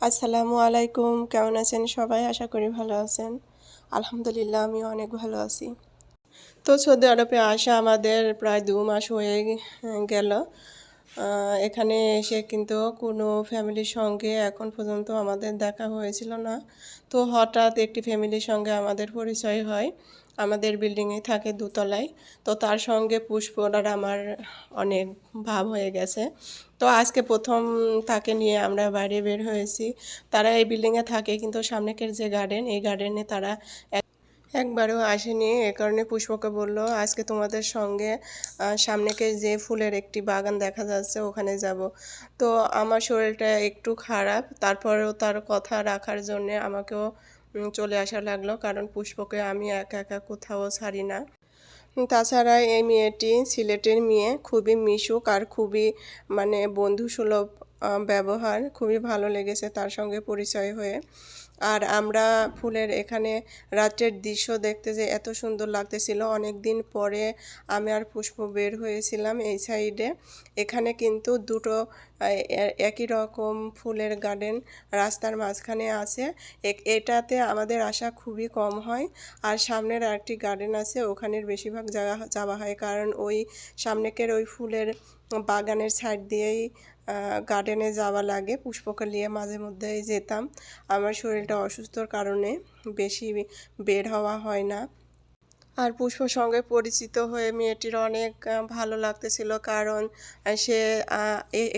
আসসালামু আলাইকুম, কেমন আছেন সবাই? আশা করি ভালো আছেন। আলহামদুলিল্লাহ আমি অনেক ভালো আছি। তো সৌদি আরবে আসা আমাদের প্রায় দু মাস হয়ে গেল। এখানে এসে কিন্তু কোনো ফ্যামিলির সঙ্গে এখন পর্যন্ত আমাদের দেখা হয়েছিল না। তো হঠাৎ একটি ফ্যামিলির সঙ্গে আমাদের পরিচয় হয়। আমাদের বিল্ডিংয়ে থাকে দোতলায়, তো তার সঙ্গে পুষ্পর আর আমার অনেক ভাব হয়ে গেছে। তো আজকে প্রথম তাকে নিয়ে আমরা বাইরে বের হয়েছি। তারা এই বিল্ডিংয়ে থাকে, কিন্তু সামনেকের যে গার্ডেন এই গার্ডেনে তারা এক- একবারও আসেনি। এ কারণে পুষ্পকে বলল, আজকে তোমাদের সঙ্গে সামনেকে যে ফুলের একটি বাগান দেখা যাচ্ছে, ওখানে যাব। তো আমার শরীরটা একটু খারাপ, তারপরেও তার কথা রাখার জন্যে আমাকেও চলে আসা লাগল। কারণ পুষ্পকে আমি একা একা কোথাও ছাড়ি না। তাছাড়া এই মেয়েটি সিলেটের মেয়ে, খুবই মিশুক আর খুবই মানে বন্ধুসুলভ ব্যবহার খুবই ভালো লেগেছে তার সঙ্গে পরিচয় হয়ে। আর আমরা ফুলের এখানে রাত্রের দৃশ্য দেখতে যে এত সুন্দর লাগতেছিল। অনেক দিন পরে আমি আর পুষ্প বের হয়েছিলাম এই সাইডে। এখানে কিন্তু দুটো একই রকম ফুলের গার্ডেন রাস্তার মাঝখানে আছে। এটাতে আমাদের আসা খুবই কম হয়। আর সামনের আরেকটি গার্ডেন আছে, ওখানের বেশিরভাগ জায়গা যাওয়া হয়। কারণ ওই সামনেকের ওই ফুলের বাগানের সাইড দিয়েই গার্ডেনে যাওয়া লাগে, পুষ্পকে নিয়ে মাঝে মধ্যেই যেতাম। আমার শরীরটা অসুস্থর কারণে বেশি বের হওয়া হয় না। আর পুষ্পর সঙ্গে পরিচিত হয়ে মেয়েটির অনেক ভালো লাগতেছিল কারণ সে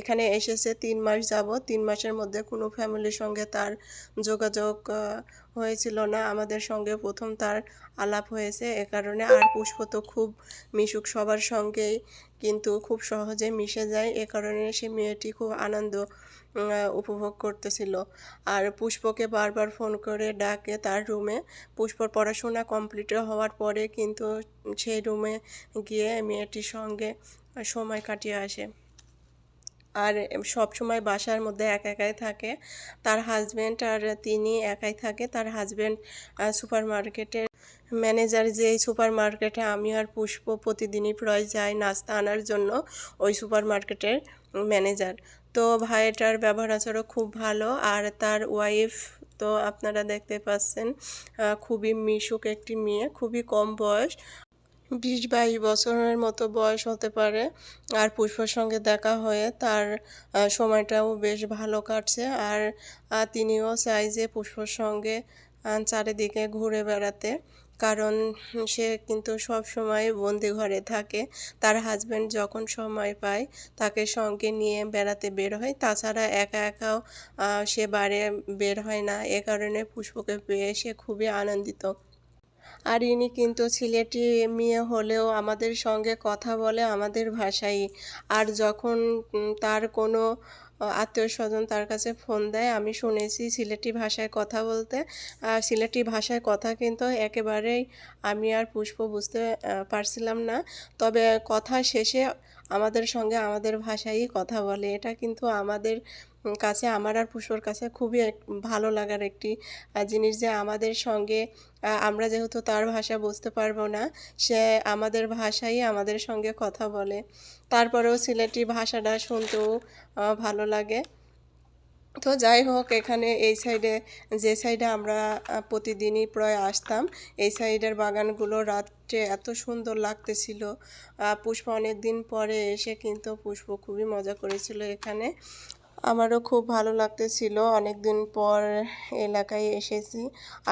এখানে এসেছে তিন মাস যাব তিন মাসের মধ্যে কোনো ফ্যামিলির সঙ্গে তার যোগাযোগ হয়েছিল না। আমাদের সঙ্গে প্রথম তার আলাপ হয়েছে এ কারণে। আর পুষ্প তো খুব মিশুক, সবার সঙ্গেই কিন্তু খুব সহজে মিশে যায়। এ কারণে সে মেয়েটি খুব আনন্দ উপভোগ করতেছিল। আর পুষ্পকে বারবার ফোন করে ডাকে তার রুমে। পুষ্পর পড়াশোনা কমপ্লিট হওয়ার পরে কিন্তু সেই রুমে গিয়ে মেয়েটির সঙ্গে সময় কাটিয়ে আসে। আর সব সময় বাসার মধ্যে একা একাই থাকে। তার হাজব্যান্ড আর তিনি একাই থাকে। তার হাজবেন্ড সুপার মার্কেটের ম্যানেজার যে সুপার মার্কেটে আমি আর পুষ্প প্রতিদিনই প্রায় যাই নাস্তা আনার জন্য ওই সুপার মার্কেটের ম্যানেজার তো ভাইটার ব্যবহার আচরণ খুব ভালো আর তার ওয়াইফ তো আপনারা দেখতে পাচ্ছেন খুবই মিশুক একটি মেয়ে, খুবই কম বয়স। বিশ বাইশ বছরের মতো বয়স হতে পারে আর পুষ্পর সঙ্গে দেখা হয়ে তার সময়টাও বেশ ভালো কাটছে আর তিনিও চাই যে পুষ্পর সঙ্গে চারিদিকে ঘুরে বেড়াতে। কারণ সে কিন্তু সব সময় বন্দি ঘরে থাকে। তার হাজব্যান্ড যখন সময় পায় তাকে সঙ্গে নিয়ে বেড়াতে বের হয়। তাছাড়া একা একাও সে বারে বের হয় না। এ কারণে পুষ্পকে পেয়ে সে খুবই আনন্দিত। আর ইনি কিন্তু ছেলেটি, মেয়ে হলেও আমাদের সঙ্গে কথা বলে আমাদের ভাষায় আর যখন তার কোনো আত্মীয় স্বজন তার কাছে ফোন দেয়। আমি শুনেছি সিলেটি ভাষায় কথা বলতে। আর সিলেটি ভাষায় কথা কিন্তু একেবারেই আমি আর পুষ্প বুঝতে পারছিলাম না। তবে কথা শেষে আমাদের সঙ্গে আমাদের ভাষায়ই কথা বলে। এটা কিন্তু আমাদের কাছে, আমার আর পুষ্পর কাছে খুবই ভালো লাগার একটি জিনিস যে আমাদের সঙ্গে আমরা যেহেতু তার ভাষা বুঝতে পারব না, সে আমাদের ভাষাই আমাদের সঙ্গে কথা বলে। তারপরেও সিলেটি ভাষাটা শুনতেও ভালো লাগে। তো যাই হোক, এখানে এই সাইডে, যে সাইডে আমরা প্রতিদিনই প্রায় আসতাম, এই সাইডের বাগানগুলো রাত্রে এত সুন্দর লাগতেছিল। পুষ্প অনেক দিন পরে এসে কিন্তু পুষ্প খুবই মজা করেছিল এখানে। আমারও খুব ভালো লাগতেছিল। অনেক দিন পর এলাকায় এসেছি।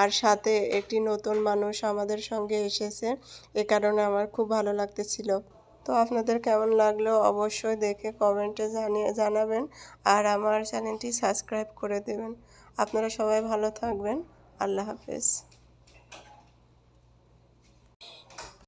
আর সাথে একটি নতুন মানুষ আমাদের সঙ্গে এসেছে। এ কারণে আমার খুব ভালো লাগতেছিল। তো আপনাদের কেমন লাগল অবশ্যই দেখে কমেন্টে জানিয়ে, জানাবেন আর আমার চ্যানেলটি সাবস্ক্রাইব করে দেবেন। আপনারা সবাই ভালো থাকবেন। আল্লাহ হাফেজ।